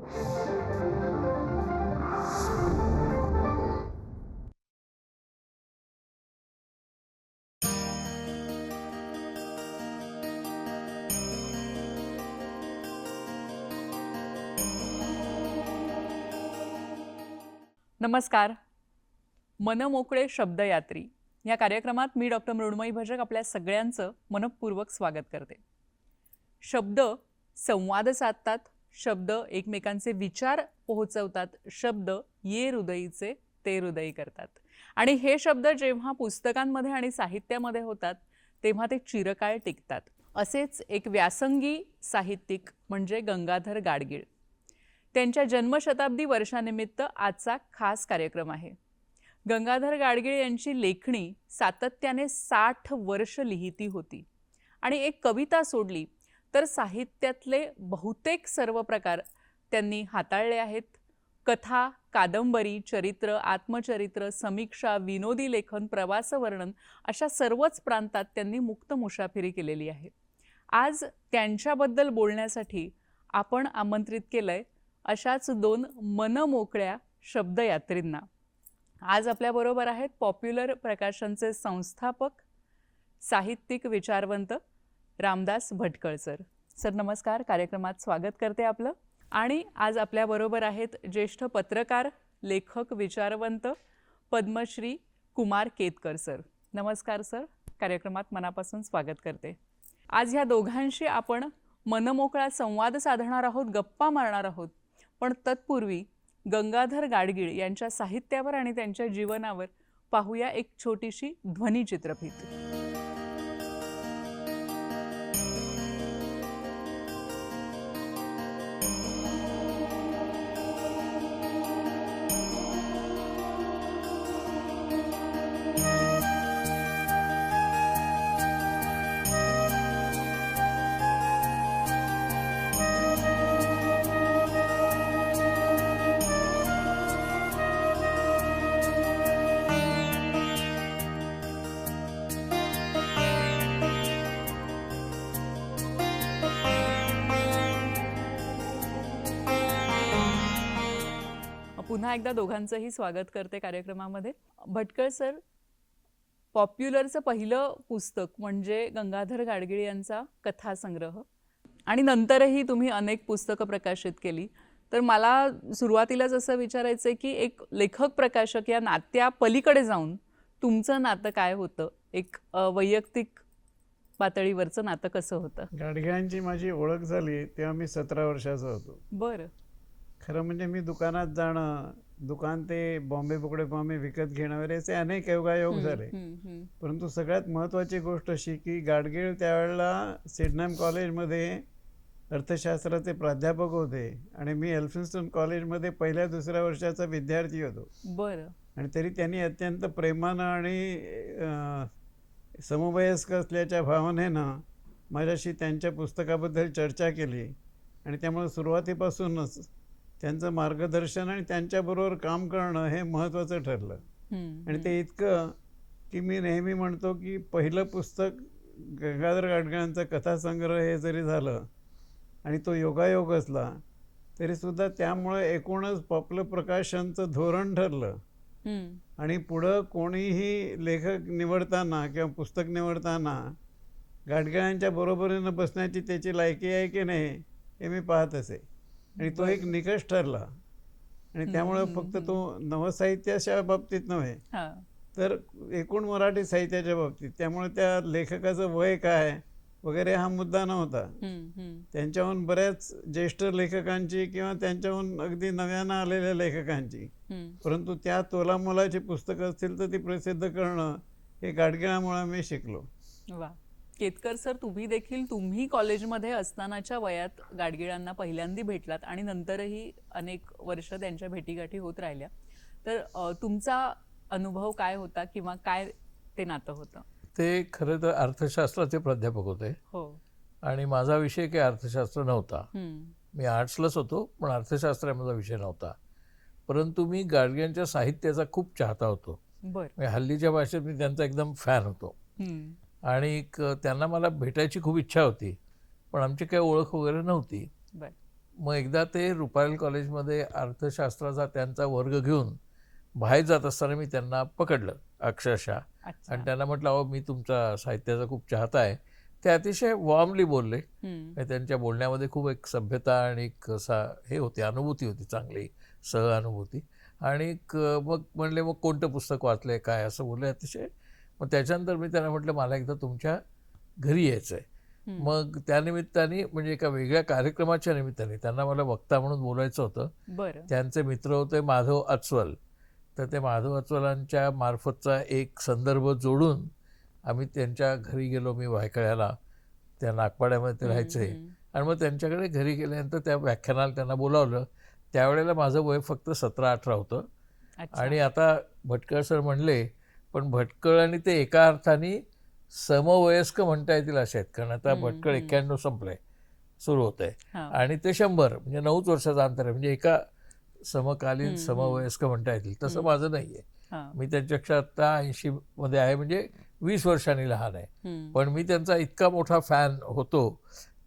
नमस्कार. मनमोकळे शब्दयात्री. या कार्यक्रमात मी डॉक्टर मृण्मयी भजक आपल्या सगळ्यांचं मनपूर्वक स्वागत करते. शब्द संवाद साधतात शब्द एकमेकांचे विचार पोहोचवतात. शब्द ये हृदयीचे ते हृदयी करतात. आणि हे शब्द जेव्हा पुस्तकांमध्ये आणि साहित्यामध्ये होतात तेव्हा ते चिरकाळ टिकतात. असेच एक व्यासंगी साहित्यिक म्हणजे गंगाधर गाडगीळ. त्यांच्या जन्मशताब्दी वर्षानिमित्त आजचा खास कार्यक्रम आहे. गंगाधर गाडगीळ यांची लेखणी सातत्याने साठ वर्ष लिहिती होती. आणि एक कविता सोडली तर साहित्यातले बहुतेक सर्व प्रकार त्यांनी हाताळले आहेत. कथा कादंबरी चरित्र आत्मचरित्र समीक्षा विनोदी लेखन प्रवासवर्णन अशा सर्वच प्रांतात त्यांनी मुक्त मुसाफिरी केलेली आहे. आज त्यांच्याबद्दल बोलण्यासाठी आपण आमंत्रित केलं आहे अशाच दोन मनमोकळ्या शब्दयात्रींना. आज आपल्याबरोबर आहेत पॉप्युलर प्रकाशनचे संस्थापक साहित्यिक विचारवंत रामदास भटकळ सर. सर नमस्कार. कार्यक्रमात स्वागत करते आपलं. आणि आज आपल्याबरोबर आहेत ज्येष्ठ पत्रकार लेखक विचारवंत पद्मश्री कुमार केतकर सर. नमस्कार सर. कार्यक्रमात मनापासून स्वागत करते. आज ह्या दोघांशी आपण मनमोकळा संवाद साधणार आहोत गप्पा मारणार आहोत. पण तत्पूर्वी गंगाधर गाडगीळ यांच्या साहित्यावर आणि त्यांच्या जीवनावर पाहूया एक छोटीशी ध्वनी पुन्हा एकदा दोघांचंही स्वागत करते कार्यक्रमामध्ये. भटकळ सर पॉप्युलरचं पहिलं पुस्तक म्हणजे गंगाधर गाडगिळ यांचा कथासंग्रह. आणि नंतरही तुम्ही अनेक पुस्तकं प्रकाशित केली. तर मला सुरुवातीलाच असं विचारायचं आहे की एक लेखक प्रकाशक या नात्या पलीकडे जाऊन तुमचं नातं काय होतं? एक वैयक्तिक पातळीवरचं नातं कसं होतं? गाडग्यांची माझी ओळख झाली तेव्हा मी सतरा वर्षाचा होतो. बरं. खरं म्हणजे मी दुकानात जाणं दुकान ते बॉम्बे बुकडे बॉम्बे विकत घेणं वगैरे असे अनेक योगायोग झाले. परंतु सगळ्यात महत्त्वाची गोष्ट अशी की गाडगीळ त्यावेळेला सिडनॅम कॉलेजमध्ये अर्थशास्त्राचे प्राध्यापक होते आणि मी एल्फिन्स्टन कॉलेजमध्ये पहिल्या दुसऱ्या वर्षाचा विद्यार्थी होतो. बरं. आणि तरी त्यांनी अत्यंत प्रेमानं आणि समवयस्क असल्याच्या भावनेनं माझ्याशी त्यांच्या पुस्तकाबद्दल चर्चा केली. आणि त्यामुळे सुरुवातीपासूनच त्यांचं मार्गदर्शन आणि त्यांच्याबरोबर काम करणं हे महत्त्वाचं ठरलं. आणि ते इतकं की मी नेहमी म्हणतो की पहिलं पुस्तक गंगाधर गाडगळांचा कथासंग्रह हे जरी झालं आणि तो योगायोग असला तरीसुद्धा त्यामुळे एकूणच पॉप्युलर प्रकाशनचं धोरण ठरलं. आणि पुढं कोणीही लेखक निवडताना किंवा पुस्तक निवडताना गाडगळांच्या बरोबरीनं बसण्याची त्याची लायकी आहे की नाही हे मी पाहत असे. आणि तो एक निकष ठरला. आणि त्यामुळं फक्त तो नवसाहित्याच्या बाबतीत नव्हे हा. तर एकूण मराठी साहित्याच्या बाबतीत. त्यामुळे त्या लेखकाचं वय काय वगैरे हा मुद्दा नव्हता. त्यांच्याहून बऱ्याच ज्येष्ठ लेखकांची किंवा त्यांच्याहून अगदी नव्यानं आलेल्या लेखकांची. परंतु त्या तोलामोलाची पुस्तकं असतील तर ती प्रसिद्ध करणं हे गाडगिळामुळे मी शिकलो. वा. केतकर सर तुम्ही देखील तुम्ही कॉलेजमध्ये असतानाच्या वयात गाडगिळांना पहिल्यांदा भेटलात आणि नंतरही अनेक वर्ष त्यांच्या भेटीगाठी होत राहिल्या. तर तुमचा अनुभव काय होता किंवा काय ते नातं होतं? ते खरं तर अर्थशास्त्राचे प्राध्यापक होते. हो. आणि माझा विषय काही अर्थशास्त्र नव्हता. मी आर्ट्सलाच होतो पण अर्थशास्त्र माझा विषय नव्हता. परंतु मी गाडग्यांच्या साहित्याचा खूप चाहता होतो. बर. हल्लीच्या भाषेत मी त्यांचा एकदम फॅन होतो. आणि त्यांना मला भेटायची खूप इच्छा होती पण आमची काही ओळख वगैरे नव्हती. मग एकदा ते रुपारेल कॉलेजमध्ये अर्थशास्त्राचा त्यांचा वर्ग घेऊन बाहेर जात असताना मी त्यांना पकडलं अक्षरशः. आणि त्यांना म्हटलं अहो मी तुमचा साहित्याचा खूप चाहता आहे. ते अतिशय वॉर्मली बोलले. त्यांच्या बोलण्यामध्ये खूप एक सभ्यता आणि एक असा हे होती अनुभूती होती चांगली सहानुभूती आणि क- मग म्हणले मग कोणतं पुस्तक वाचलंय काय? असं बोलले. अतिशय मग त्याच्यानंतर मी त्यांना म्हटलं मला एकदा तुमच्या घरी यायचं आहे. मग त्यानिमित्ताने म्हणजे एका वेगळ्या कार्यक्रमाच्या निमित्ताने त्यांना मला वक्ता म्हणून बोलायचं होतं. त्यांचे मित्र होते माधव अस्वल. तर ते माधव अस्वलांच्या मार्फतचा एक संदर्भ जोडून आम्ही त्यांच्या घरी गेलो मी वायकळ्याला. त्या नागपाड्यामध्ये ते राहायचे. आणि मग त्यांच्याकडे घरी गेल्यानंतर त्या व्याख्यानाला त्यांना बोलावलं. त्यावेळेला माझं वय फक्त सतरा अठरा होतं. आणि आता भटकळ सर म्हणले पण भटकळ आणि ते एका अर्थाने समवयस्क म्हणता येतील असे आहेत कारण आता भटकळ. एक्क्याण्णव संपलंय सुरू होत आहे. आणि ते शंभर म्हणजे नऊच वर्षाचं अंतर आहे म्हणजे एका समकालीन. समवयस्क म्हणता येतील तसं. माझं नाही आहे हा. मी त्यांच्यापेक्षा आत्ता ऐंशी मध्ये आहे म्हणजे वीस वर्षांनी लहान आहे. पण मी त्यांचा इतका मोठा फॅन होतो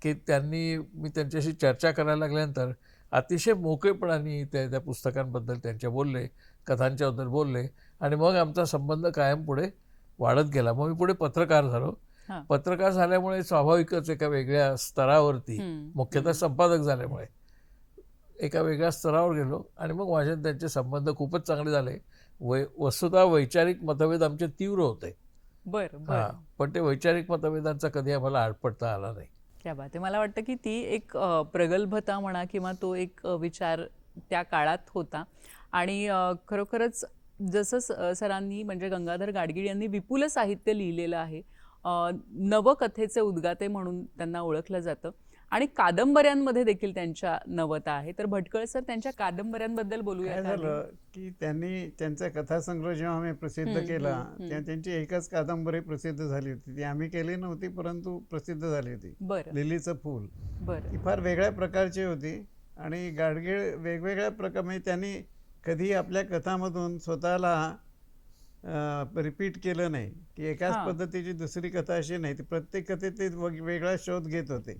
की त्यांनी मी त्यांच्याशी चर्चा करायला लागल्यानंतर अतिशय मोकळेपणाने त्या त्या पुस्तकांबद्दल त्यांच्या बोलले कथांच्याबद्दल बोलले आणि मग आमचा संबंध कायम पुढे वाढत गेला. मग मी पुढे पत्रकार झालो. पत्रकार झाल्यामुळे स्वाभाविकच एका वेगळ्या स्तरावरती. मुख्यतः संपादक झाल्यामुळे एका वेगळ्या स्तरावर गेलो आणि मग माझे आणि त्यांचे संबंध खूपच चांगले झाले. वै वस्तुतः वैचारिक मतभेद आमचे तीव्र होते. बरं हां पण ते वैचारिक मतभेदांचा कधी आम्हाला आडपडता आला नाही. बात आहे. मला वाटतं की ती एक प्रगल्भता म्हणा किंवा तो एक विचार त्या काळात होता. आणि खरोखरच जसं सरांनी म्हणजे गंगाधर गाडगीळ यांनी विपुल साहित्य लिहिलेलं आहे नवकथेचे उद्गाते म्हणून त्यांना ओळखलं जातं. आणि कादंबऱ्यांमध्ये देखील त्यांच्या नवता आहे. तर भटकळ सर त्यांच्या कादंबऱ्यांबद्दल बोलूया? झालं की त्यांनी त्यांचा कथासंग्रह जेव्हा आम्ही प्रसिद्ध केला. तेव्हा त्यांची एकच कादंबरी प्रसिद्ध झाली होती. ती आम्ही केली नव्हती परंतु प्रसिद्ध झाली होती. बरं. लिलीचं फूल. बरं. ती फार वेगळ्या प्रकारची होती आणि गाडगीळ वेगवेगळ्या प्रकार म्हणजे त्यांनी कधी आपल्या कथामधून स्वतःला रिपीट केलं नाही. की एकाच. पद्धतीची दुसरी कथा अशी नाही. ती प्रत्येक कथेत ते वग- वेगळा शोध घेत होते.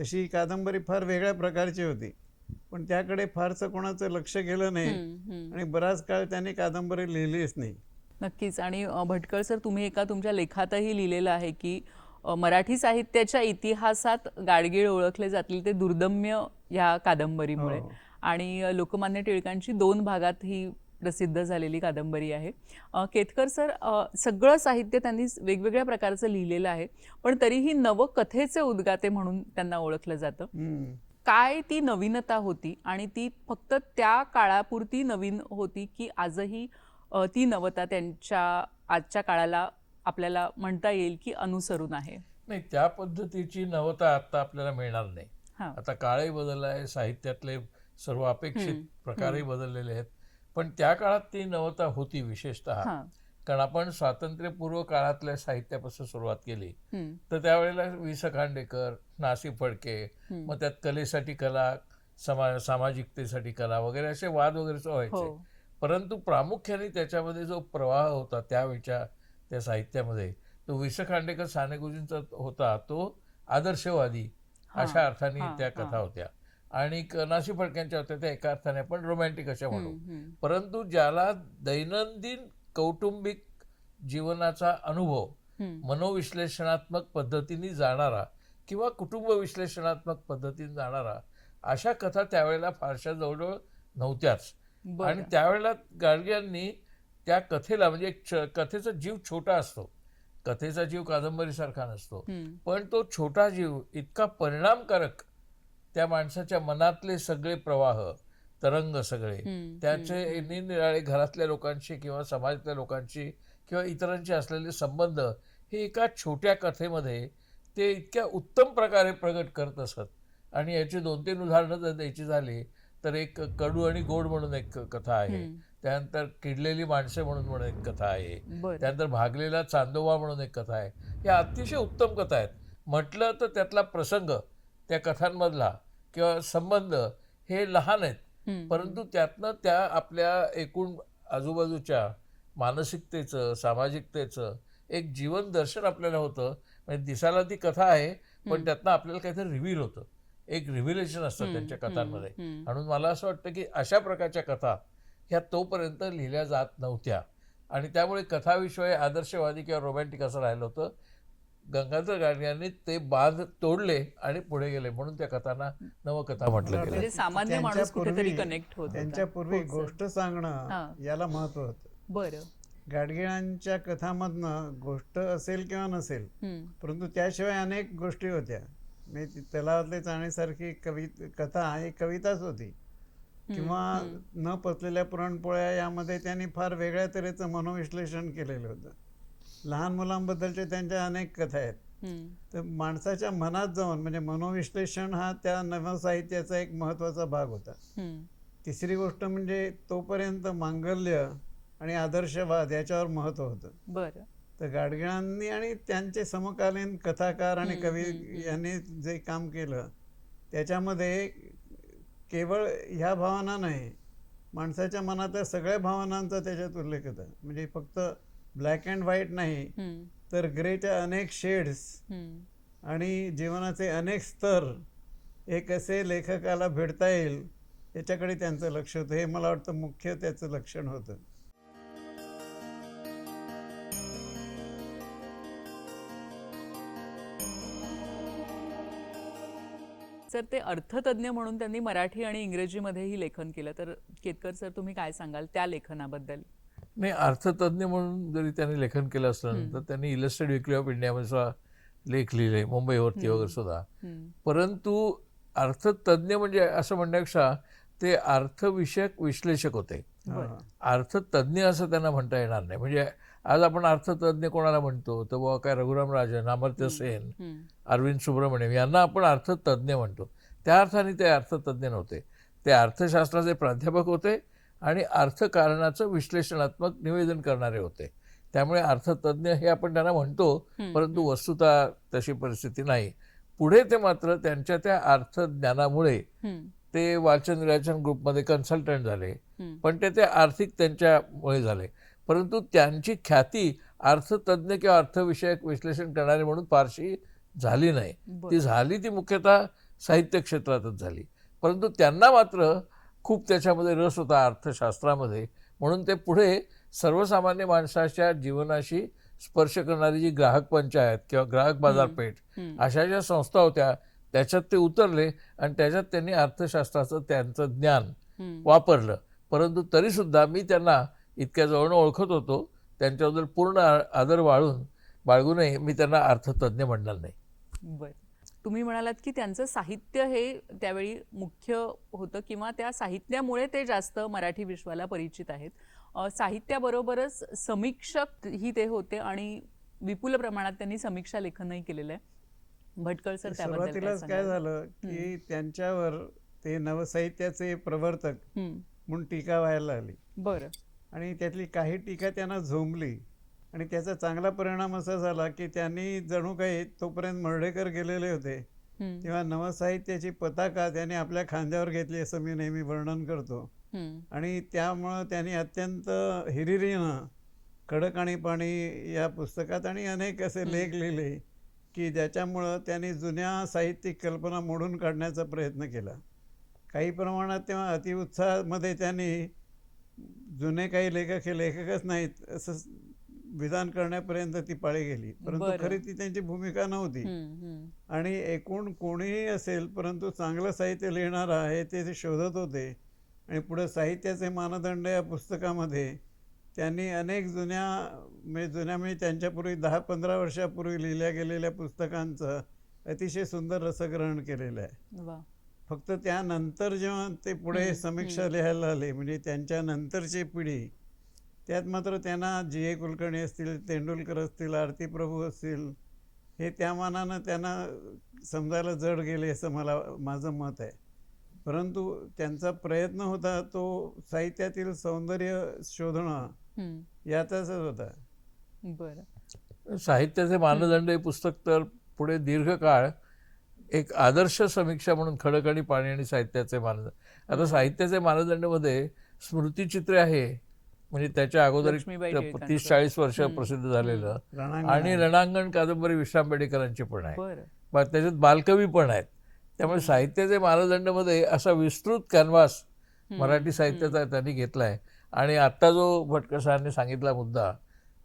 तशी कादंबरी फार वेगळ्या प्रकारची होती. पण त्याकडे फारसं कोणाचं लक्ष गेलं नाही. आणि बराच काळ त्यांनी कादंबरी लिहिलीच नाही. नक्कीच. आणि भटकळ सर तुम्ही एका तुमच्या लेखातही लिहिलेलं आहे की मराठी साहित्याच्या इतिहासात गाडगीळ ओळखले जातील ते दुर्दम्य ह्या कादंबरीमुळे. हो. आणि लोकमान्य टिळकांची दोन भागात ही प्रसिद्ध झालेली कादंबरी आहे. केतकर सर सगळं साहित्य त्यांनी वेगवेगळ्या प्रकारचं लिहिलेलं आहे पण तरीही नवकथेचे उद्गाते म्हणून त्यांना ओळखलं जातं. काय ती नवीनता होती आणि ती फक्त त्या काळापुरती नवीन होती की आजही ती नवता त्यांच्या आजच्या काळाला आपल्याला म्हणता येईल की अनुसरून आहे? नाही त्या पद्धतीची नवता आता आपल्याला मिळणार नाही. हां. आता काळही बदलला आहे साहित्यातले सर्व अपेक्षित प्रकारही बदललेले आहेत. पण त्या काळात ती नवता होती विशेषतः. कारण आपण स्वातंत्र्यपूर्व काळातल्या साहित्यापासून सुरुवात केली. तर त्यावेळेला वि स खांडेकर नासी फडके. मग त्यात कलेसाठी कला समा सामाजिकतेसाठी कला वगैरे असे वाद वगैरे व्हायचे. हो. परंतु प्रामुख्याने त्याच्यामध्ये जो प्रवाह होता त्यावेळच्या त्या साहित्यामध्ये तो वि स खांडेकर सानेगुजींचा होता तो आदर्शवादी अशा अर्थाने त्या. कथा होत्या. आणि नासी फडक्यांच्या होत्या त्या एका अर्थाने पण रोमॅन्टिक अशा म्हणू. परंतु ज्याला दैनंदिन कौटुंबिक जीवनाचा अनुभव मनोविश्लेषणात्मक पद्धतीने जाणारा किंवा कुटुंब विश्लेषणात्मक पद्धतीने जाणारा अशा कथा त्यावेळेला फारशा जवळजवळ नव्हत्याच. आणि त्यावेळेला गाडगियांनी त्या कथेला म्हणजे एक कथेचा जीव छोटा असतो. कथेचा जीव कादंबरीसारखा नसतो. पण तो छोटा जीव इतका परिणामकारक त्या माणसाच्या मनातले सगळे प्रवाह तरंग सगळे त्याचे निरनिराळे घरातल्या लोकांशी किंवा समाजातल्या लोकांशी किंवा इतरांशी असलेले संबंध हे एका छोट्या कथेमध्ये ते इतक्या उत्तम प्रकारे प्रगट करत असत. आणि याची दोन तीन उदाहरणं जर द्यायची झाली तर एक कडू आणि गोड म्हणून एक कथा आहे. त्यानंतर किडलेली माणसे म्हणून म्हणून एक कथा आहे. त्यानंतर भागलेला चांदोबा म्हणून एक कथा आहे. या अतिशय उत्तम कथा आहेत. म्हटलं तर त्यातला प्रसंग त्या कथांमधला किंवा संबंध हे लहान आहेत. परंतु त्यातनं त्या आपल्या एकूण आजूबाजूच्या मानसिकतेचं सामाजिकतेचं एक जीवन दर्शन आपल्याला होतं. म्हणजे दिसायला ती कथा आहे पण त्यातनं आपल्याला काहीतरी रिव्हील होतं. एक रिव्हिलेशन असतं त्यांच्या कथांमध्ये. म्हणून मला असं वाटतं की अशा प्रकारच्या कथा ह्या तोपर्यंत लिहिल्या जात नव्हत्या. आणि त्यामुळे कथाविषय आदर्शवादी किंवा रोमॅन्टिक असं राहिलं होतं. गंगाधर गाडगे ते बांध तोडले आणि पुढे गेले म्हणून त्या कथांना नवकथा म्हटलं मला गेलं म्हणजे सामान्य त्यांच्या माणूस कुठेतरी पूर्वी- कनेक्ट होत. त्यांच्यापूर्वी हो. गोष्ट सांगणं हां. याला महत्त्व होतं बरं गाडगिळांच्या कथामधनं गोष्ट असेल किंवा नसेल. परंतु त्याशिवाय अनेक गोष्टी होत्या म्हणजे ती तलावातले चाण्यासारखी कवि कथा ही कविताच होती किंवा न पचलेल्या पुरणपोळ्या यामध्ये त्यांनी फार वेगळ्या तऱ्हेचं मनोविश्लेषण केलेलं होतं लहान मुलांबद्दलच्या त्यांच्या अनेक कथा आहेत. तर माणसाच्या मनात जाऊन म्हणजे मनोविश्लेषण हा त्या नवसाहित्याचा एक महत्त्वाचा भाग होता. तिसरी गोष्ट म्हणजे तोपर्यंत मांगल्य आणि आदर्शवाद याच्यावर महत्त्व होतं बरं तर गाडगिळांनी आणि त्यांचे समकालीन कथाकार आणि कवी. यांनी जे काम केलं त्याच्यामध्ये केवळ ह्या भावना नाही माणसाच्या मनातल्या सगळ्या भावनांचा त्याच्यात उल्लेख होता म्हणजे फक्त ब्लॅक अँड व्हाईट नाही. तर ग्रेच्या अनेक शेड्स. आणि जीवनाचे अनेक स्तर हे कसे लेखकाला भेटता येईल याच्याकडे त्यांचं लक्ष होतं हे मला वाटतं मुख्य त्याचं लक्षण होतं सर ते अर्थतज्ञ म्हणून त्यांनी मराठी आणि इंग्रजीमध्येही लेखन केलं तर केतकर सर तुम्ही काय सांगाल त्या लेखनाबद्दल नाही अर्थतज्ञ म्हणून जरी त्यांनी लेखन केलं असलं तर त्यांनी इलस्ट्रेड विकली ऑफ इंडियामध्ये सुद्धा लेख लिहिले मुंबईवरती वगैरे सुद्धा. परंतु अर्थतज्ञ म्हणजे असं म्हणण्यापेक्षा ते अर्थविषयक विश्लेषक होते. अर्थतज्ञ असं त्यांना म्हणता येणार नाही. म्हणजे आज आपण अर्थतज्ञ कोणाला म्हणतो? तर बाबा काय रघुराम राजन अमर्त्य सेन. अरविंद सुब्रमण्यम यांना आपण अर्थतज्ञ म्हणतो. त्या अर्थाने ते अर्थतज्ञ नव्हते. ते अर्थशास्त्राचे प्राध्यापक होते. आणि अर्थकारणाचं विश्लेषणात्मक निवेदन करणारे होते त्यामुळे अर्थतज्ञ हे आपण त्यांना म्हणतो. परंतु वस्तुता तशी परिस्थिती नाही पुढे ते मात्र त्यांच्या त्या अर्थज्ञानामुळे. ते वाचन विराचन ग्रुपमध्ये कन्सल्टंट झाले. पण ते ते आर्थिक त्यांच्यामुळे झाले परंतु त्यांची ख्याती अर्थतज्ञ किंवा अर्थविषयक विश्लेषण करणारे म्हणून फारशी झाली नाही. ती झाली ती मुख्यतः साहित्य क्षेत्रातच झाली परंतु त्यांना मात्र खूप त्याच्यामध्ये रस होता अर्थशास्त्रामध्ये. म्हणून ते पुढे सर्वसामान्य माणसाच्या जीवनाशी स्पर्श करणारी जी ग्राहक पंचायत किंवा ग्राहक बाजारपेठ. अशा ज्या संस्था होत्या त्याच्यात ते उतरले आणि त्याच्यात त्यांनी अर्थशास्त्राचं त्यांचं ज्ञान. वापरलं. परंतु तरीसुद्धा मी त्यांना इतक्या जवळनं ओळखत होतो. त्यांच्याबद्दल पूर्ण आदर बाळून बाळगूनही मी त्यांना अर्थतज्ञ म्हणणार नाही. बर. तुम्ही म्हणालात की त्यांचं साहित्य हे त्यावेळी मुख्य होतं किंवा त्या साहित्यामुळे ते जास्त मराठी विश्वाला परिचित आहेत. साहित्याबरोबरच समीक्षक ही ते होते आणि विपुल प्रमाणात त्यांनी समीक्षा लेखनही केलेलं आहे. भटकळ सर त्याबद्दल काय सुरुवातीलाच काय सांगाल? झालं की त्यांच्यावर ते नवसाहित्याचे प्रवर्तक. म्हणून टीका व्हायला लागली. बरं. आणि त्यातली काही टीका त्यांना झोंबली. आणि त्याचा चांगला परिणाम असा झाला की त्यांनी जणू काही तोपर्यंत मर्ढेकर गेलेले होते. तेव्हा नवसाहित्याची पताका त्यांनी आपल्या खांद्यावर घेतली असं मी नेहमी वर्णन करतो. आणि त्यामुळं त्यांनी अत्यंत हिरिरीनं खडक आणि पाणी या पुस्तकात आणि अनेक असे लेख लिहिले की ज्याच्यामुळं त्यांनी जुन्या साहित्यिक कल्पना मोडून काढण्याचा प्रयत्न केला काही प्रमाणात तेव्हा अतिउत्साहामध्ये त्यांनी जुने काही लेखक हे लेखकच नाहीत असं विधान करण्यापर्यंत ती पाळी गेली. परंतु. खरी ती त्यांची भूमिका नव्हती. आणि एकूण कोणीही असेल परंतु चांगलं साहित्य लिहिणारा आहे ते शोधत होते. आणि पुढं साहित्याचे मानदंड या पुस्तकामध्ये त्यांनी अनेक जुन्या म्हणजे जुन्या म्हणजे त्यांच्यापूर्वी दहा पंधरा वर्षापूर्वी लिहिल्या गेलेल्या पुस्तकांचं अतिशय सुंदर रसग्रहण केलेलं आहे. फक्त त्यानंतर जेव्हा ते पुढे समीक्षा लिहायला आले म्हणजे त्यांच्या नंतरची पिढी त्यात मात्र त्यांना जी ए कुलकर्णी असतील तेंडुलकर असतील आरती प्रभू असतील हे त्या मानानं त्यांना समजायला जड गेले असं मला माझं मत आहे. परंतु त्यांचा प्रयत्न होता तो साहित्यातील सौंदर्य शोधणं. याचाच होता. बरं. साहित्याचे मानदंड हे पुस्तक तर पुढे दीर्घकाळ एक आदर्श समीक्षा म्हणून खडक आणि पाणी आणि साहित्याचे मानदंड. आता साहित्याचे मानदंडमध्ये स्मृतिचित्रे आहे म्हणजे त्याच्या अगोदर. तीस चाळीस वर्ष. प्रसिद्ध झालेलं. आणि आहे. रणांगण कादंबरी विश्राम बेडेकरांची पण आहे. त्याच्यात बालकवी पण आहेत. त्यामुळे साहित्याचे मानदंडमध्ये असा विस्तृत कॅनव्हास मराठी साहित्याचा त्यांनी घेतलाय. आणि आत्ता जो भटकर सरांनी सांगितला मुद्दा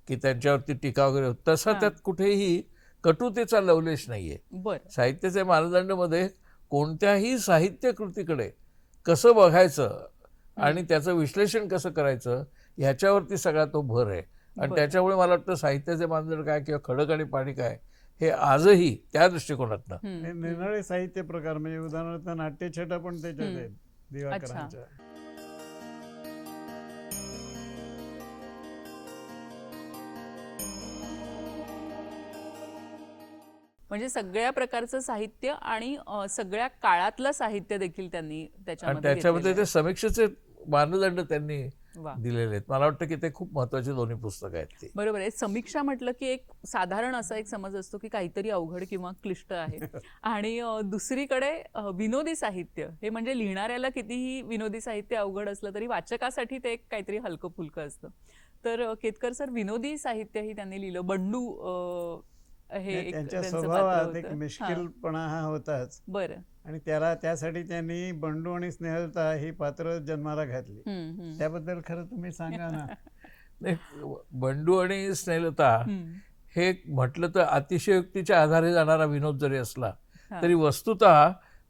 की त्यांच्यावरती टीका वगैरे होत तसा. त्यात कुठेही कटुतेचा लवलेश नाहीये. बरं. साहित्याच्या मानदंडमध्ये कोणत्याही साहित्य कृतीकडे कसं बघायचं आणि त्याचं विश्लेषण कसं करायचं ह्याच्यावरती सगळा तो भर आहे आणि. त्याच्यामुळे मला वाटतं साहित्याचे मानदंड काय किंवा खडक आणि पाणी काय हे आजही त्या दृष्टिकोनातनं हे हम्म. निराळे साहित्य प्रकार म्हणजे उदाहरणार्थ नाट्यछटा पण त्याच्यात. आहेत दिवाकरांच्या म्हणजे सगळ्या प्रकारचं साहित्य आणि सगळ्या काळातलं साहित्य देखील त्यांनी त्याच्यामध्ये त्याच्यामध्ये ते समीक्षेचे मानदंड त्यांनी दिलेले आहेत. मला वाटतं की ते खूप महत्त्वाचे दोन्ही पुस्तकं आहेत ती. बरोबर आहे. समीक्षा म्हटलं की एक साधारण असा एक समज असतो की काहीतरी अवघड किंवा क्लिष्ट आहे. आणि दुसरीकडे विनोदी साहित्य हे म्हणजे लिहिणाऱ्याला कितीही विनोदी साहित्य अवघड असलं तरी वाचकासाठी ते एक काहीतरी हलकं फुलकं असतं. तर केतकर सर विनोदी साहित्यही त्यांनी लिहिलं. बंडू हे त्यांच्या स्वभावात एक होतं. हां, मिश्किलपणा हा होताच बरं आणि त्याला त्यासाठी त्यांनी बंडू आणि स्नेहलता ही पात्र जन्माला घातली. त्याबद्दल खरं तुम्ही सांगा ना नाही, बंडू आणि स्नेहलता. हे म्हटलं तर अतिशयोक्तीच्या आधारे जाणारा विनोद जरी असला. तरी वस्तुत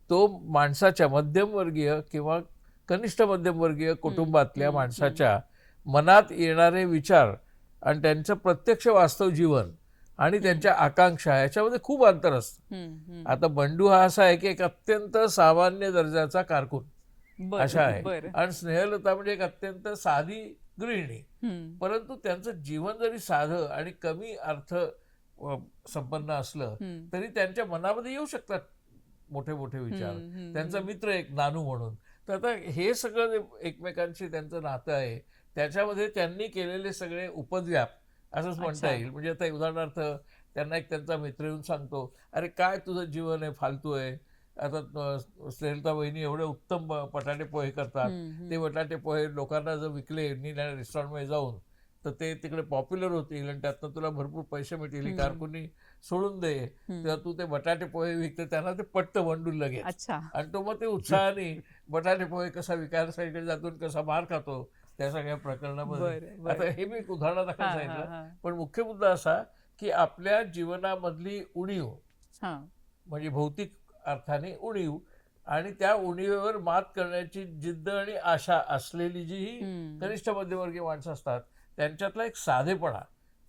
तो माणसाच्या मध्यमवर्गीय किंवा कनिष्ठ मध्यमवर्गीय कुटुंबातल्या माणसाच्या मनात येणारे विचार आणि त्यांचं प्रत्यक्ष वास्तव जीवन आणि त्यांच्या आकांक्षा याच्यामध्ये खूप अंतर असतं. आता बंडू हा असा आहे की एक अत्यंत सामान्य दर्जाचा कारकून अशा आहे. आणि स्नेहलता म्हणजे एक अत्यंत साधी गृहिणी परंतु त्यांचं जीवन जरी साधं आणि कमी अर्थ संपन्न असलं. तरी त्यांच्या मनामध्ये येऊ शकतात मोठे मोठे विचार त्यांचा. मित्र एक नानू म्हणून तर आता हे सगळं एकमेकांशी त्यांचं नातं आहे त्याच्यामध्ये त्यांनी केलेले सगळे उपद्व्याप असंच म्हणता. येईल म्हणजे आता उदाहरणार्थ त्यांना एक त्यांचा मित्र येऊन सांगतो अरे काय तुझं जीवन आहे फालतू आहे आता स्नेहलता वहिनी एवढे उत्तम बटाटे पोहे करतात. ते बटाटे पोहे लोकांना जर विकले रेस्टॉरंटमध्ये जाऊन तर ते तिकडे पॉप्युलर होतील आणि त्यातनं तुला भरपूर पैसे मिळतील ही हम्म. कारकुनी सोडून दे. तेव्हा तू ते बटाटे पोहे विकते त्यांना ते पटतं वंडून लगेच अच्छा आणि तो मग ते उत्साहाने बटाटे पोहे कसा विकायला सगळीकडे जातो कसा मार खातो त्या सगळ्या प्रकरणामध्ये. आता हे मी एक उदाहरणादाखल सांगितलं. पण मुख्य मुद्दा असा की आपल्या जीवनामधली उणीव हा. म्हणजे भौतिक अर्थाने उणीव आणि त्या उणीवेवर मात करण्याची जिद्द आणि आशा असलेली जी ही. कनिष्ठ मध्यमवर्गीय माणसं असतात त्यांच्यातला एक साधेपणा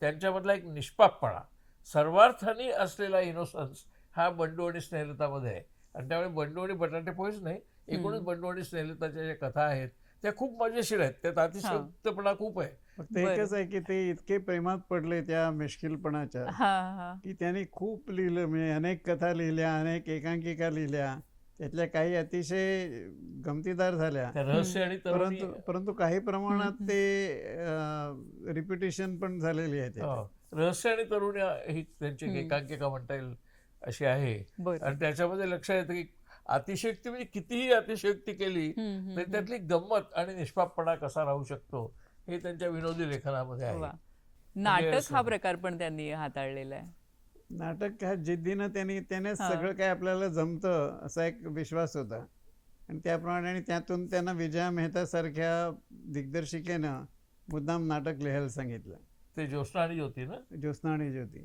त्यांच्यामधला एक निष्पापपणा सर्वार्थाने असलेला इनोसन्स हा बंडू आणि स्नेहलतामध्ये आहे आणि त्यामुळे बंडू आणि बटाटे पोहेच नाही एकूणच बंडू आणि स्नेहलताच्या ज्या कथा आहेत त्या खूप मजेशीर आहेत. त्यात अतिशयोक्तपणा खूप आहे. फक्त. एकच आहे की ते इतके प्रेमात पडले त्या मिश्किलपणाच्या हा हा. की त्यांनी खूप लिहिलं म्हणजे अनेक कथा लिहिल्या अनेक एकांकिका लिहिल्या. त्यातल्या काही अतिशय गमतीदार झाल्या. त्या रहस्य आणि तरुणी. परंतु परंतु काही प्रमाणात ते रिपिटेशन पण झालेली आहे. हो. रहस्य आणि तरुणी ही त्यांची. एकांकिका म्हणता येईल अशी आहे. आणि त्याच्यामध्ये लक्षात येतं की अतिशयोक्ती म्हणजे कितीही अतिशयोक्ती केली तरी त्यातली गंमत आणि निष्पापपणा कसा राहू शकतो हे त्यांच्या विनोदी लेखनामध्ये. आहे. नाटक हा प्रकार पण त्यांनी हाताळलेला आहे. नाटक ह्या जिद्दीनं त्यांनी त्याने. सगळं काय आपल्याला जमतं असा एक विश्वास होता. आणि त्याप्रमाणे आणि त्यातून त्यांना विजया मेहता सारख्या दिग्दर्शिकेनं मुद्दाम नाटक लिहायला सांगितलं. ते ज्योत्स्ना आणि ज्योती ना? ज्योत्स्ना आणि ज्योती.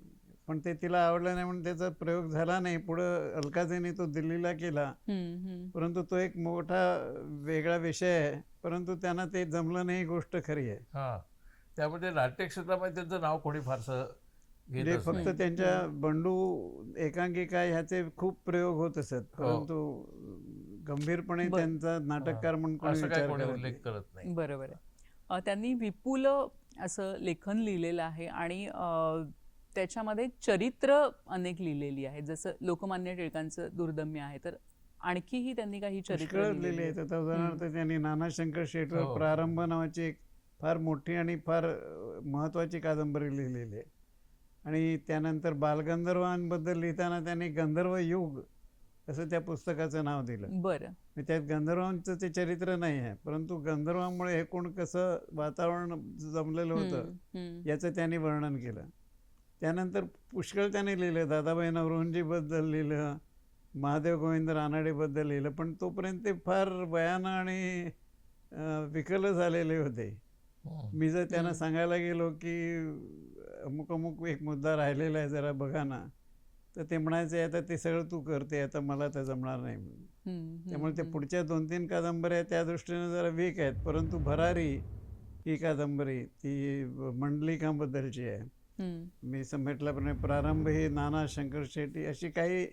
पण ते तिला आवडलं नाही म्हणून त्याचा प्रयोग झाला नाही पुढं अलकाजीने तो दिल्लीला केला. परंतु तो एक मोठा वेगळा विषय आहे परंतु त्यांना ते जमलं नाही गोष्ट खरी आहे हा त्यामध्ये नाट्य क्षेत्रामध्ये त्यांचं नाव कोणी फारसं घेत म्हणजे फक्त. त्यांच्या बंडू एकांकिका ह्याचे खूप प्रयोग होत असत हो. परंतु गंभीरपणे. त्यांचा नाटककार म्हणून कोणी उल्लेख नाही. करत नाही बरोबर आहे त्यांनी विपुल असं लेखन लिहिलेलं आहे आणि त्याच्यामध्ये चरित्र अनेक लिहिलेली आहेत जसं लोकमान्य टिळकांचं दुर्दम्य आहे तर आणखीही त्यांनी काही चरित्र लिहिलेली लिहिले आहेत. आता उदाहरणार्थ त्यांनी नाना शंकर शेटवर हो. प्रारंभ नावाची एक फार मोठी आणि फार महत्वाची कादंबरी लिहिलेली आहे. आणि त्यानंतर बालगंधर्वांबद्दल लिहिताना त्यांनी गंधर्व युग असं त्या पुस्तकाचं नाव दिलं. बरं. त्यात गंधर्वांचं ते चरित्र नाही आहे परंतु गंधर्वांमुळे हे कोण कसं वातावरण जमलेलं होतं. याचं त्यांनी वर्णन केलं. त्यानंतर पुष्कळ त्याने लिहिलं दादाबाई नवरोजीबद्दल लिहिलं महादेव गोविंद रानडेबद्दल लिहिलं पण तोपर्यंत ते फार भयानं आणि विकल झालेले होते. मी जर त्यांना. सांगायला गेलो की अमुक अमुक एक मुद्दा राहिलेला आहे जरा बघा ना. तर ते म्हणायचे आता ते सगळं तू करते आता मला तर जमणार नाही. त्यामुळे ते पुढच्या दोन तीन कादंबऱ्या त्या दृष्टीने जरा वीक आहेत परंतु भरारी ही कादंबरी ती मंडलिकांबद्दलची आहे. मी असं म्हटल्याप्रमाणे प्रारंभ ही नाना शंकर शेट्टी अशी काही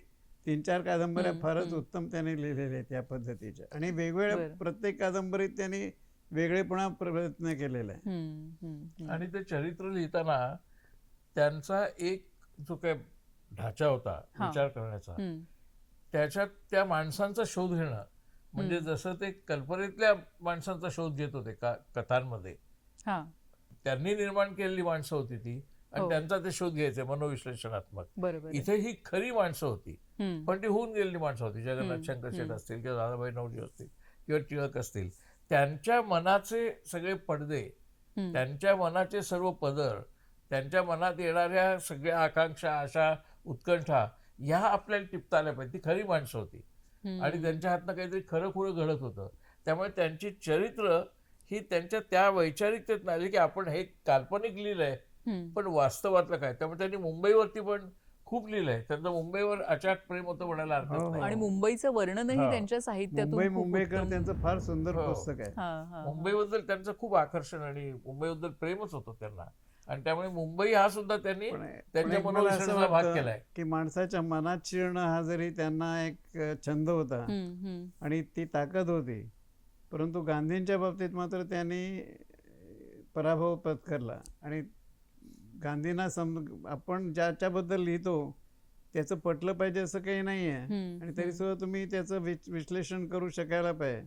तीन चार कादंबऱ्या फारच. उत्तम त्याने लिहिलेल्या आहेत या पद्धतीच्या आणि वेगवेगळ्या. प्रत्येक कादंबरीत त्यांनी वेगळेपणा प्रयत्न केलेला आहे. आणि ते चरित्र लिहिताना त्यांचा एक जो काय ढाचा होता. विचार करण्याचा त्याच्यात त्या माणसांचा शोध घेणं म्हणजे. जसं ते कल्पनेतल्या माणसांचा शोध घेत होते का कथांमध्ये हा त्यांनी निर्माण केलेली माणसं होती ती आणि हो. त्यांचा ते शोध घ्यायचे मनोविश्लेषणात्मक. इथे ही खरी माणसं होती पण ती होऊन गेलेली माणसं होती. जगन्नाथ शंकर शेठ. असतील किंवा दादाभाई नवजी असतील किंवा टिळक असतील त्यांच्या मनाचे सगळे पडदे त्यांच्या मनाचे सर्व पदर त्यांच्या मनात येणाऱ्या सगळ्या आकांक्षा आशा उत्कंठा ह्या आपल्याला टिपता आल्या पाहिजे. ती खरी माणसं होती. आणि त्यांच्या हातनं काहीतरी खरं खुरं घडत होतं. त्यामुळे त्यांची चरित्र ही त्यांच्या त्या वैचारिकतेत नाही की आपण हे काल्पनिक लिहिलंय. पण वास्तवातलं काय? त्यामुळे त्यांनी मुंबईवरती पण खूप लिहिलंय. त्यांचं मुंबईवर अचाट प्रेम होतं म्हणायला हो, हरकत हो. नाही. आणि मुंबईचं वर्णनही हा. त्यांच्या साहित्यातून मुंबईकर त्यांचं फार सुंदर हो. पुस्तक आहे. हा, हा, हा. मुंबईबद्दल त्यांचं खूप आकर्षण आणि मुंबईबद्दल प्रेमच होतं त्यांना. आणि त्यामुळे मुंबई हा सुद्धा त्यांनी त्यांच्या मनोविश्लेषणाचा भाग केलाय. की माणसाच्या मनात शिरणं हा जरी त्यांना एक छंद होता आणि ती ताकद होती परंतु गांधींच्या बाबतीत मात्र त्यांनी पराभव पत्करला आणि गांधींना सम आपण ज्याच्याबद्दल लिहितो त्याचं पटलं पाहिजे असं काही नाही आहे आणि तरी सुद्धा तुम्ही त्याचं विश्लेषण करू शकायला पाहिजे.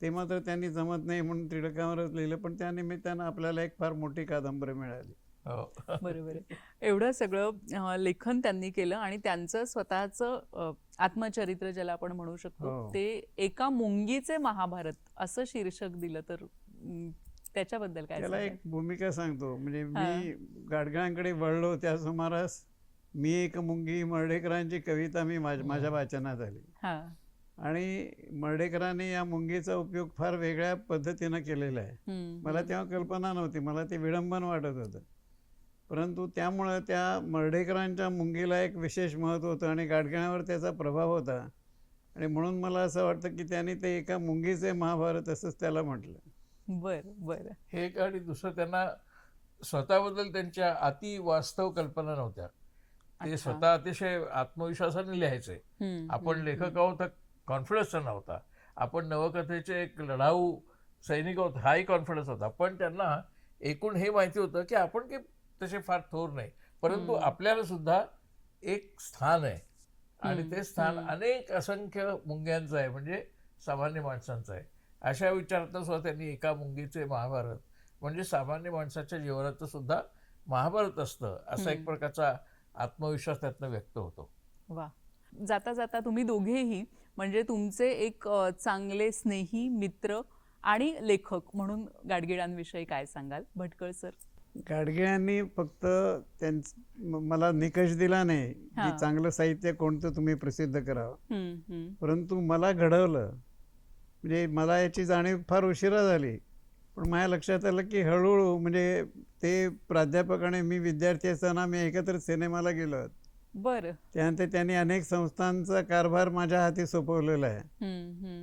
ते मात्र त्यांनी जमत नाही म्हणून टिळकावरच लिहिलं पण त्या निमित्तानं आपल्याला एक फार मोठी कादंबरी मिळाली. हो. बरोबर आहे. एवढं सगळं लेखन त्यांनी केलं आणि त्यांचं स्वतःचं आत्मचरित्र ज्याला आपण म्हणू शकतो हो. ते एका मुंगीचे महाभारत असं शीर्षक दिलं तर त्याच्याबद्दल काय त्याला? एक भूमिका सांगतो. म्हणजे. मी गाडगळांकडे वळलो त्या सुमारास मी एक मुंगी मर्ढेकरांची कविता मी माझ्या वाचनात आली. हा. आणि मर्ढेकरांनी या मुंगीचा उपयोग फार वेगळ्या पद्धतीनं केलेला आहे. मला. तेव्हा कल्पना नव्हती. मला ते विडंबन वाटत होतं. परंतु त्यामुळं त्या मर्ढेकरांच्या मुंगीला एक विशेष महत्त्व होतं आणि गाडगिळावर त्याचा प्रभाव होता. आणि म्हणून मला असं वाटतं की त्यांनी ते एका मुंगीचे महाभारत असंच त्याला म्हटलं. बर बर. हे एक आणि दुसरं त्यांना स्वतःबद्दल त्यांच्या अति वास्तव कल्पना नव्हत्या. ते. स्वतः अतिशय आत्मविश्वासाने लिहायचे. आपण लेखक आहोत तर कॉन्फिडन्स नव्हता आपण नवकथेचे एक लढाऊ सैनिक आहोत हाही कॉन्फिडन्स होता. पण त्यांना एकूण हे माहिती होतं की आपण काही तसे फार थोर नाही. परंतु. आपल्याला सुद्धा एक स्थान आहे. आणि ते स्थान. अनेक असंख्य मुंग्यांचं आहे म्हणजे सामान्य माणसांचं आहे. अशा विचारातनं सुद्धा त्यांनी एका मुंगीचे महाभारत म्हणजे सामान्य माणसाच्या जीवनाचं सुद्धा महाभारत असतं असा एक. प्रकारचा आत्मविश्वास त्यातनं व्यक्त होतो. वा. जाता जाता तुम्ही दोघेही म्हणजे तुमचे एक चांगले स्नेही मित्र आणि लेखक म्हणून गाडगिळांविषयी काय सांगाल? भटकळ सर. गाडगिळांनी फक्त त्यांच मला निकष दिला नाही. की चांगलं साहित्य कोणतं तुम्ही प्रसिद्ध करावं. परंतु मला घडवलं म्हणजे मला याची जाणीव फार उशिरा झाली. पण माझ्या लक्षात आलं की हळूहळू म्हणजे ते प्राध्यापक आणि मी विद्यार्थी असताना मी एकत्र सिनेमाला गेलो बरं. त्यानंतर त्यांनी अनेक संस्थांचा कारभार माझ्या हाती सोपवलेला आहे.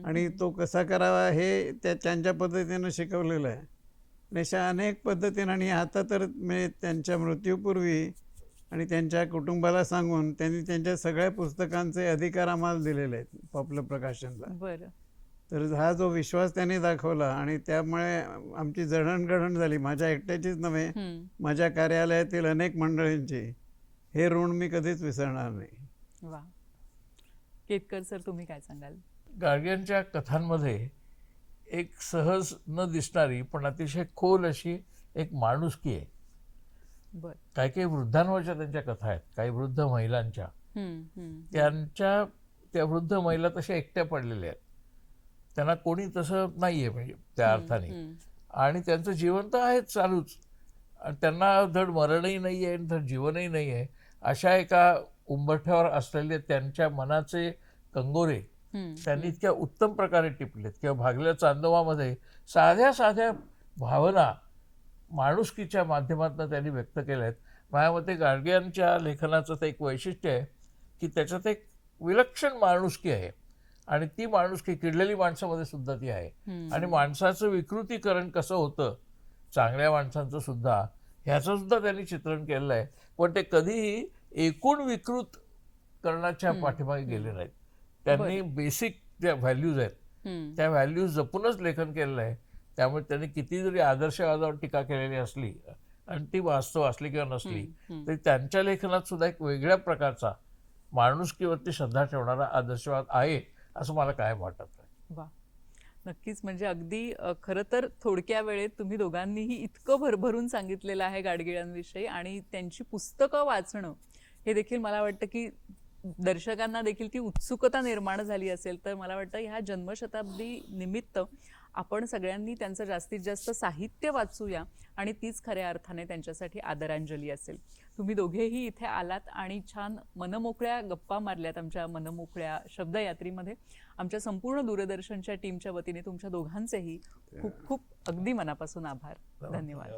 आणि तो कसा करावा हे त्या त्यांच्या पद्धतीनं शिकवलेलं आहे. आणि अशा अनेक पद्धतीनं आणि आता तर म्हणजे त्यांच्या मृत्यूपूर्वी आणि त्यांच्या कुटुंबाला सांगून त्यांनी त्यांच्या सगळ्या पुस्तकांचे अधिकार आम्हाला दिलेले आहेत. पॉप्युलर प्रकाशनला. बरं. तर हा जो विश्वास त्यांनी दाखवला आणि त्यामुळे आमची जडणघडण झाली. माझ्या एकट्याचीच नव्हे माझ्या कार्यालयातील अनेक मंडळींची. हे ऋण मी कधीच विसरणार नाही. वा. केतकर सर तुम्ही काय सांगाल? गाडग्यांच्या कथांमध्ये एक सहज न दिसणारी पण अतिशय खोल अशी एक माणुसकी आहे. काही काही वृद्धांवरच्या त्यांच्या कथा आहेत काही वृद्ध महिलांच्या. त्यांच्या त्या वृद्ध महिला तशा एकट्या पडलेल्या आहेत. त्यांना कोणी तसं नाही आहे म्हणजे त्या अर्थाने. आणि त्यांचं जीवन तर आहेच चालूच. आणि त्यांना धड मरणही नाही आहे धड जीवनही नाही आहे अशा एका उंबरठ्यावर असलेले त्यांच्या मनाचे कंगोरे त्यांनी इतक्या उत्तम प्रकारे टिपलेत. किंवा भागल्या चांदोबामध्ये साध्या साध्या भावना माणुसकीच्या माध्यमातून त्यांनी व्यक्त केल्या आहेत माझ्या मते गाडगियांच्या लेखनाचं ते एक वैशिष्ट्य आहे की त्याच्यात एक विलक्षण माणुसकी आहे. आणि ती माणुसकी किडलेली माणसामध्ये सुद्धा ती आहे. आणि माणसाचं विकृतीकरण कसं होतं? चांगल्या माणसांचं सुद्धा. ह्याचं सुद्धा त्यांनी चित्रण केलेलं आहे. पण ते कधीही एकूण विकृत करण्याच्या. पाठीमागे गेले नाहीत. त्यांनी बेसिक ज्या व्हॅल्यूज आहेत. त्या व्हॅल्यूज जपूनच लेखन केलेलं आहे. त्यामुळे त्यांनी किती जरी आदर्शवादावर टीका केलेली असली आणि ती वास्तव असली किंवा नसली. तरी त्यांच्या लेखनात सुद्धा एक वेगळ्या प्रकारचा माणुसकीवरती श्रद्धा ठेवणारा आदर्शवाद आहे. असं मला काय वाटत नाही. वा. नक्कीच म्हणजे अगदी खरं तर थोडक्या वेळेत तुम्ही दोघांनीही इतकं भरभरून सांगितलेलं आहे गाडगिळांविषयी आणि त्यांची पुस्तकं वाचणं हे देखील मला वाटतं की दर्शकांना देखील ती उत्सुकता निर्माण झाली असेल तर मला वाटतं ह्या जन्मशताब्दी निमित्त आपण सगळ्यांनी त्यांचं जास्तीत जास्त साहित्य वाचूया आणि तीच खऱ्या अर्थाने त्यांच्यासाठी आदरांजली असेल. तुम्ही दोघेही इथे आलात आणि छान मनमोकळ्या गप्पा मारल्यात आमच्या मनमोकळ्या शब्दयात्रीमध्ये. आमच्या संपूर्ण दूरदर्शनच्या टीमच्या वतीने तुमच्या दोघांचेही खूप खूप अगदी मनापासून आभार. धन्यवाद.